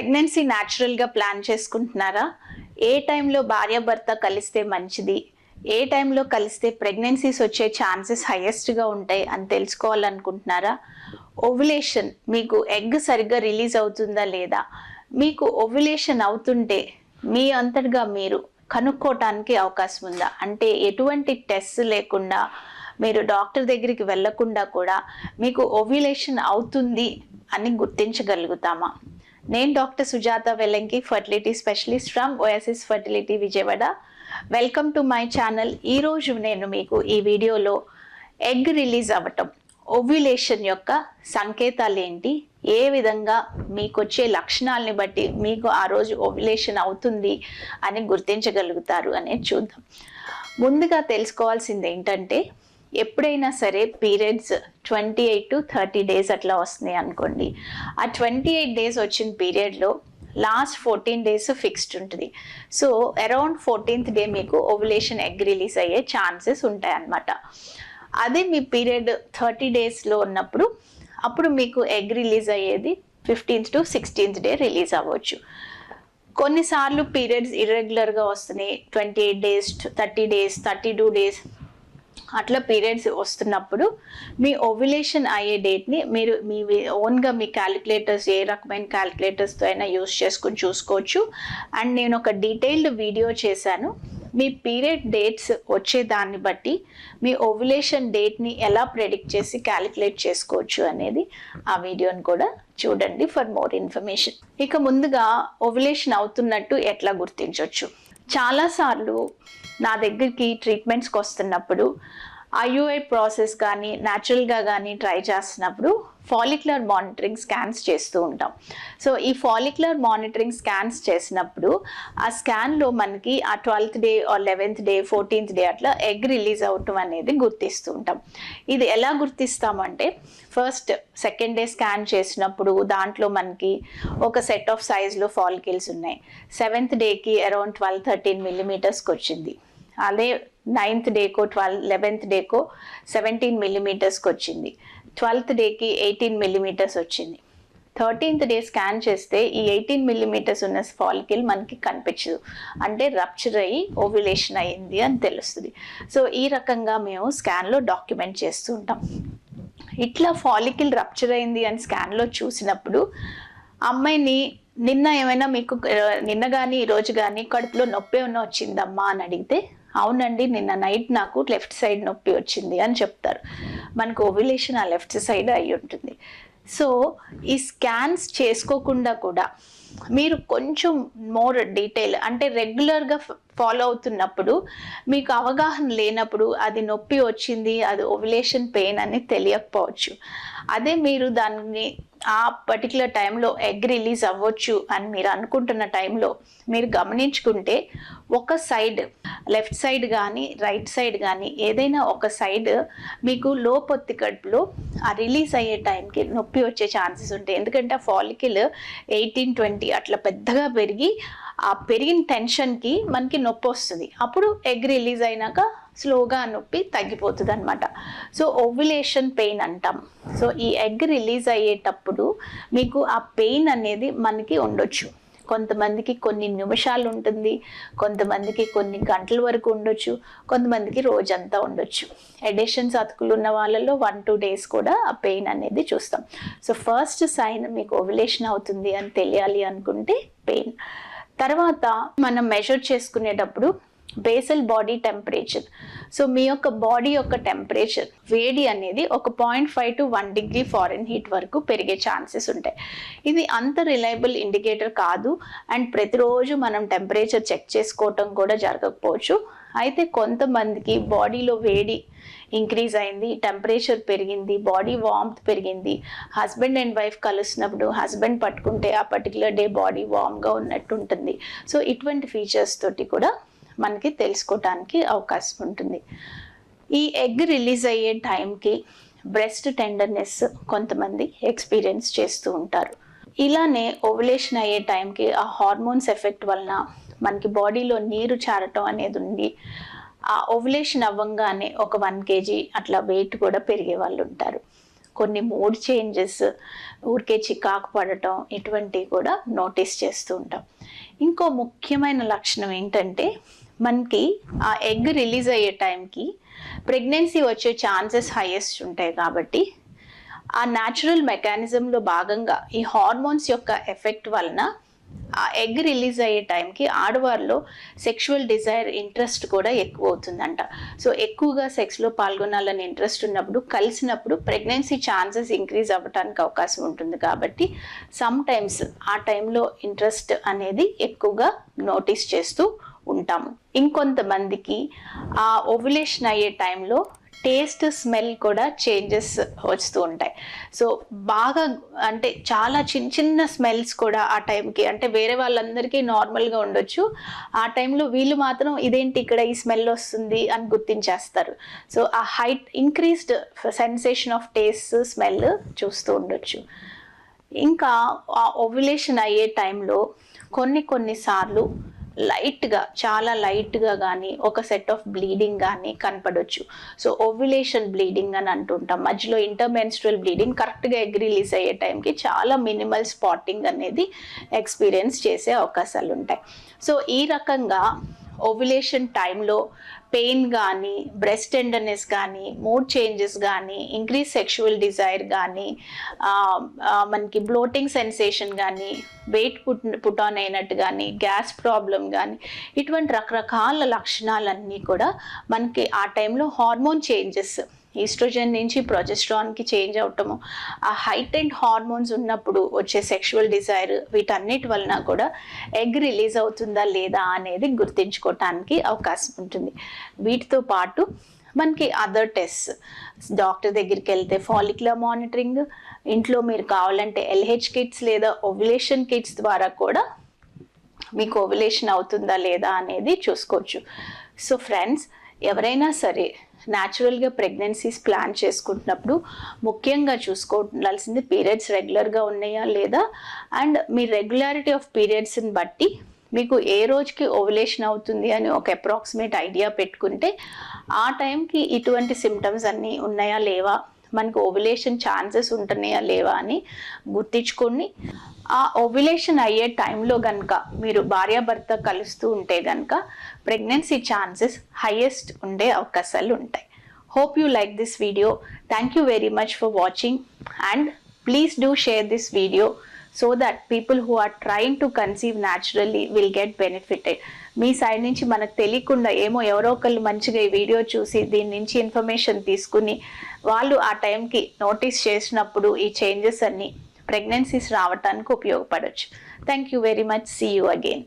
Pregnancy న్యాచురల్గా plan చేసుకుంటున్నారా? ఏ టైంలో భార్యాభర్త కలిస్తే మంచిది? ఏ టైంలో కలిస్తే ప్రెగ్నెన్సీస్ వచ్చే ఛాన్సెస్ హయ్యెస్ట్గా ఉంటాయి అని తెలుసుకోవాలనుకుంటున్నారా? ఓవ్యులేషన్ మీకు ఎగ్ సరిగ్గా రిలీజ్ అవుతుందా లేదా? మీకు ఓవ్యులేషన్ అవుతుంటే మీ అంతటిగా మీరు కనుక్కోవటానికి అవకాశం ఉందా? అంటే ఎటువంటి టెస్ట్ లేకుండా మీరు డాక్టర్ దగ్గరికి వెళ్ళకుండా కూడా మీకు ఓవ్యులేషన్ అవుతుంది అని గుర్తించగలుగుతామా? నేను doctor Sujatha Vellanki fertility specialist from OSS fertility Vijayawada. Welcome to my channel ఈరోజు నేను మీకు ఈ వీడియోలో ఎగ్ రిలీజ్ అవ్వటం ఓవ్యులేషన్ యొక్క సంకేతాలు ఏంటి ఏ విధంగా మీకు వచ్చే లక్షణాలని బట్టి మీకు ఆ రోజు ఓవ్యులేషన్ అవుతుంది అని గుర్తించగలుగుతారు అనేది చూద్దాం. ముందుగా తెలుసుకోవాల్సింది ఏంటంటే ఎప్పుడైనా సరే periods twenty eight to thirty days అట్లా వస్తున్నాయి అనుకోండి. ఆ ట్వంటీ ఎయిట్ డేస్ వచ్చిన పీరియడ్లో లాస్ట్ ఫోర్టీన్ డేస్ ఫిక్స్డ్ ఉంటుంది. సో అరౌండ్ ఫోర్టీన్త్ డే మీకు ఓవులేషన్ ఎగ్ రిలీజ్ అయ్యే ఛాన్సెస్ ఉంటాయి అన్నమాట. అదే మీ పీరియడ్ థర్టీ డేస్లో ఉన్నప్పుడు అప్పుడు మీకు ఎగ్ రిలీజ్ అయ్యేది fifteenth to sixteenth day release అవ్వచ్చు. కొన్నిసార్లు పీరియడ్స్ ఇర్రెగ్యులర్గా వస్తున్నాయి. Twenty eight days thirty days thirty two days అట్లా పీరియడ్స్ వస్తున్నప్పుడు మీ ఓవ్యులేషన్ అయ్యే డేట్ని మీరు మీ ఓన్గా మీ క్యాలిక్యులేటర్స్ ఏ రకమైన క్యాలిక్యులేటర్స్తో అయినా యూస్ చేసుకుని చూసుకోవచ్చు. అండ్ నేను ఒక డీటెయిల్డ్ వీడియో చేశాను. మీ పీరియడ్ డేట్స్ వచ్చే దాన్ని బట్టి మీ ఓవ్యులేషన్ డేట్ని ఎలా ప్రెడిక్ట్ చేసి క్యాలిక్యులేట్ చేసుకోవచ్చు అనేది ఆ వీడియోని కూడా చూడండి ఫర్ మోర్ ఇన్ఫర్మేషన్ ఇక ముందుగా ఓవ్యులేషన్ అవుతున్నట్టు ఎట్లా గుర్తించవచ్చు చాలాసార్లు నా దగ్గరికి ట్రీట్మెంట్స్కి వస్తున్నప్పుడు ఐయుఐ ప్రాసెస్ కానీ న్యాచురల్గా కానీ ట్రై చేస్తున్నప్పుడు ఫాలిక్యులర్ మానిటరింగ్ స్కాన్స్ చేస్తూ ఉంటాం. సో ఈ ఫాలిక్యులర్ మానిటరింగ్ స్కాన్స్ చేసినప్పుడు ఆ స్కాన్లో మనకి ఆ twelfth day or eleventh day fourteenth day అట్లా ఎగ్ రిలీజ్ అవటం అనేది గుర్తిస్తూ ఉంటాం. ఇది ఎలా గుర్తిస్తామంటే ఫస్ట్ సెకండ్ డే స్కాన్ చేసినప్పుడు దాంట్లో మనకి ఒక సెట్ ఆఫ్ సైజ్లో ఫాలికిల్స్ ఉన్నాయి. సెవెంత్ డేకి అరౌండ్ ట్వెల్వ్ థర్టీన్ మిల్లీమీటర్స్కి వచ్చింది అదే నైన్త్ డేకో ట్వెల్వ్ లెవెన్త్ డేకో సెవెంటీన్ మిల్లీమీటర్స్కి వచ్చింది. ట్వెల్త్ డేకి ఎయిటీన్ మిల్లీమీటర్స్ వచ్చింది. థర్టీన్త్ డే స్కాన్ చేస్తే ఈ ఎయిటీన్ మిల్లీమీటర్స్ ఉన్న ఫాలికిల్ మనకి కనిపించదు. అంటే రప్చర్ అయ్యి ఓవ్యులేషన్ అయ్యింది అని తెలుస్తుంది. సో ఈ రకంగా మేము స్కాన్లో డాక్యుమెంట్ చేస్తూ ఉంటాం. ఇట్లా ఫాలికిల్ రప్చర్ అయింది అని స్కాన్లో చూసినప్పుడు అమ్మాయిని నిన్న ఏమైనా మీకు నిన్న కానీ ఈరోజు కానీ కడుపులో నొప్పి ఏమైనా వచ్చిందమ్మా అని అడిగితే అవునండి నిన్న నైట్ నాకు లెఫ్ట్ సైడ్ నొప్పి వచ్చింది అని చెప్తారు. మనకు ఓవ్యులేషన్ ఆ లెఫ్ట్ సైడ్ అయి ఉంటుంది. సో ఈ స్కాన్స్ చేసుకోకుండా కూడా మీరు కొంచెం మోర్ డీటెయిల్ అంటే రెగ్యులర్గా ఫాలో అవుతున్నప్పుడు మీకు అవగాహన లేనప్పుడు అది నొప్పి వచ్చింది అది ఓవ్యులేషన్ పెయిన్ అని తెలియకపోవచ్చు. అదే మీరు దాన్ని ఆ పర్టికులర్ టైంలో ఎగ్ రిలీజ్ అవ్వచ్చు అని మీరు అనుకుంటున్న టైంలో మీరు గమనించుకుంటే ఒక సైడ్ లెఫ్ట్ సైడ్ కానీ రైట్ సైడ్ కానీ ఏదైనా ఒక సైడ్ మీకు లో పొత్తి కడుపులో ఆ రిలీజ్ అయ్యే టైంకి నొప్పి వచ్చే ఛాన్సెస్ ఉంటాయి. ఎందుకంటే ఆ ఫాలికిల్ ఎయిటీన్ ట్వంటీ అట్లా పెద్దగా పెరిగి ఆ పెరిగిన టెన్షన్కి మనకి నొప్పి వస్తుంది. అప్పుడు ఎగ్ రిలీజ్ అయినాక స్లోగా నొప్పి తగ్గిపోతుంది అనమాట సో ఓవ్యులేషన్ పెయిన్ అంటాం. సో ఈ ఎగ్ రిలీజ్ అయ్యేటప్పుడు మీకు ఆ పెయిన్ అనేది మనకి ఉండొచ్చు. కొంతమందికి కొన్ని నిమిషాలు ఉంటుంది కొంతమందికి కొన్ని గంటల వరకు ఉండొచ్చు కొంతమందికి రోజంతా ఉండొచ్చు. ఎడిషన్స్ అతుకులు ఉన్న వాళ్ళలో వన్ టూ డేస్ కూడా ఆ పెయిన్ అనేది చూస్తాం. సో ఫస్ట్ సైన్ మీకు ఓవిలేషన్ అవుతుంది అని తెలియాలి అనుకుంటే పెయిన్ తర్వాత మనం మెజర్ చేసుకునేటప్పుడు బేసల్ బాడీ టెంపరేచర్ సో మీ యొక్క బాడీ యొక్క టెంపరేచర్ వేడి అనేది ఒక point five to one degree Fahrenheit వరకు పెరిగే ఛాన్సెస్ ఉంటాయి. ఇది అంత రిలయబుల్ ఇండికేటర్ కాదు అండ్ ప్రతిరోజు మనం టెంపరేచర్ చెక్ చేసుకోవటం కూడా జరగకపోవచ్చు. అయితే కొంతమందికి బాడీలో వేడి ఇంక్రీజ్ అయింది టెంపరేచర్ పెరిగింది బాడీ వామ్త్ పెరిగింది. హస్బెండ్ అండ్ వైఫ్ కలిసినప్పుడు హస్బెండ్ పట్టుకుంటే ఆ పర్టికులర్ డే బాడీ వామ్గా ఉన్నట్టు ఉంటుంది. సో ఇటువంటి ఫీచర్స్ తోటి కూడా మనకి తెలుసుకోవటానికి అవకాశం ఉంటుంది. ఈ ఎగ్ రిలీజ్ అయ్యే టైంకి బ్రెస్ట్ టెండర్నెస్ కొంతమంది ఎక్స్పీరియన్స్ చేస్తూ ఉంటారు. ఇలానే ఓవలేషన్ అయ్యే టైంకి ఆ హార్మోన్స్ ఎఫెక్ట్ వలన మనకి బాడీలో నీరు చారటం అనేది ఉంది ఆ ఓవలేషన్ అవ్వంగానే ఒక వన్ కేజీ అట్లా వెయిట్ కూడా పెరిగే వాళ్ళు ఉంటారు. కొన్ని మూడ్ చేంజెస్ ఊరికే చికాకు పడటం ఇటువంటివి కూడా నోటీస్ చేస్తూ ఉంటాం. ఇంకో ముఖ్యమైన లక్షణం ఏంటంటే మనకి ఆ ఎగ్ రిలీజ్ అయ్యే టైంకి ప్రెగ్నెన్సీ వచ్చే ఛాన్సెస్ హైయెస్ట్ ఉంటాయి కాబట్టి ఆ న్యాచురల్ మెకానిజంలో భాగంగా ఈ హార్మోన్స్ యొక్క ఎఫెక్ట్ వలన ఆ ఎగ్ రిలీజ్ అయ్యే టైంకి ఆడవారిలో సెక్షువల్ డిజైర్ ఇంట్రెస్ట్ కూడా ఎక్కువ అవుతుందంట సో ఎక్కువగా సెక్స్లో పాల్గొనాలని ఇంట్రెస్ట్ ఉన్నప్పుడు కలిసినప్పుడు ప్రెగ్నెన్సీ ఛాన్సెస్ ఇంక్రీజ్ అవ్వడానికి అవకాశం ఉంటుంది కాబట్టి సమ్ టైమ్స్ ఆ టైంలో ఇంట్రెస్ట్ అనేది ఎక్కువగా నోటీస్ చేస్తూ ఉంటాము. ఇంకొంతమందికి ఆ ఓవులేషన్ అయ్యే టైంలో టేస్ట్ స్మెల్ కూడా చేంజెస్ వస్తూ ఉంటాయి. సో బాగా అంటే చాలా చిన్న చిన్న స్మెల్స్ కూడా ఆ టైంకి అంటే వేరే వాళ్ళందరికీ నార్మల్గా ఉండొచ్చు. ఆ టైంలో వీళ్ళు మాత్రం ఇదేంటి ఇక్కడ ఈ స్మెల్ వస్తుంది అని గుర్తించేస్తారు. సో ఆ height increased sensation of taste smell చూస్తూ ఉండొచ్చు. ఇంకా ఆ ఓవ్యులేషన్ అయ్యే టైంలో కొన్ని కొన్నిసార్లు లైట్గా చాలా లైట్గా కానీ ఒక సెట్ ఆఫ్ బ్లీడింగ్ కానీ కనపడవచ్చు సో ఓవ్యులేషన్ బ్లీడింగ్ అని అంటుంటాం. మధ్యలో ఇంటర్మెన్స్ట్రల్ బ్లీడింగ్ కరెక్ట్గా ఎగ్ రిలీజ్ అయ్యే టైంకి చాలా మినిమల్ స్పాటింగ్ అనేది ఎక్స్పీరియన్స్ చేసే అవకాశాలు ఉంటాయి సో ఈ రకంగా ఓవ్యులేషన్ టైంలో పెయిన్ కానీ బ్రెస్ట్ టెండర్నెస్ కానీ మూడ్ చేంజెస్ కానీ ఇంక్రీజ్ సెక్షువల్ డిజైర్ కానీ మనకి బ్లోటింగ్ సెన్సేషన్ కానీ వెయిట్ పుట్ పుట్ ఆన్ అయినట్టు కానీ గ్యాస్ ప్రాబ్లం కానీ ఇటువంటి రకరకాల లక్షణాలన్నీ కూడా మనకి ఆ టైంలో హార్మోన్ చేంజెస్ ఈస్ట్రోజన్ నుంచి ప్రొజెస్ట్రాన్కి చేంజ్ అవటము ఆ హైటెండ్ హార్మోన్స్ ఉన్నప్పుడు వచ్చే సెక్షువల్ డిజైర్ వీటన్నిటి వలన కూడా ఎగ్ రిలీజ్ అవుతుందా లేదా అనేది గుర్తించుకోవటానికి అవకాశం ఉంటుంది. వీటితో పాటు మనకి అదర్ టెస్ట్ డాక్టర్ దగ్గరికి వెళ్తే ఫాలిక్యులర్ మానిటరింగ్ ఇంట్లో మీరు కావాలంటే ఎల్హెచ్ కిట్స్ లేదా ఓవ్యులేషన్ కిట్స్ ద్వారా కూడా మీకు ఓవ్యులేషన్ అవుతుందా లేదా అనేది చూసుకోవచ్చు. సో ఫ్రెండ్స్ ఎవరైనా సరే న్యాచురల్గా ప్రెగ్నెన్సీస్ ప్లాన్ చేసుకుంటున్నప్పుడు ముఖ్యంగా చూసుకోవాల్సింది పీరియడ్స్ రెగ్యులర్గా ఉన్నాయా లేదా? అండ్ మీ రెగ్యులారిటీ ఆఫ్ పీరియడ్స్ని బట్టి మీకు ఏ రోజుకి ఓవలేషన్ అవుతుంది అని ఒక అప్రాక్సిమేట్ ఐడియా పెట్టుకుంటే ఆ టైంకి ఇటువంటి సిమ్టమ్స్ అన్నీ ఉన్నాయా లేవా? మనకు ఓవిలేషన్ ఛాన్సెస్ ఉంటున్నాయా లేవా అని గుర్తించుకొని ఆ ఓవ్యులేషన్ అయ్యే టైంలో కనుక మీరు భార్యాభర్త కలుస్తూ ఉంటే కనుక ప్రెగ్నెన్సీ ఛాన్సెస్ హైయెస్ట్ ఉండే అవకాశాలు ఉంటాయి. Hope you like this video thank you very much for watching and please do share this video so that people who are trying to conceive naturally will get benefited me side నుంచి మనకు తెలియకుండా ఏమో ఎవరో ఒకళ్ళు మంచిగా ఈ video చూసి దీని నుంచి ఇన్ఫర్మేషన్ తీసుకుని వాళ్ళు ఆ టైంకి నోటీస్ చేసినప్పుడు ఈ చేంజెస్ అన్నీ ప్రెగ్నెన్సీస్ రావటానికి ఉపయోగపడవచ్చు thank you very much see you again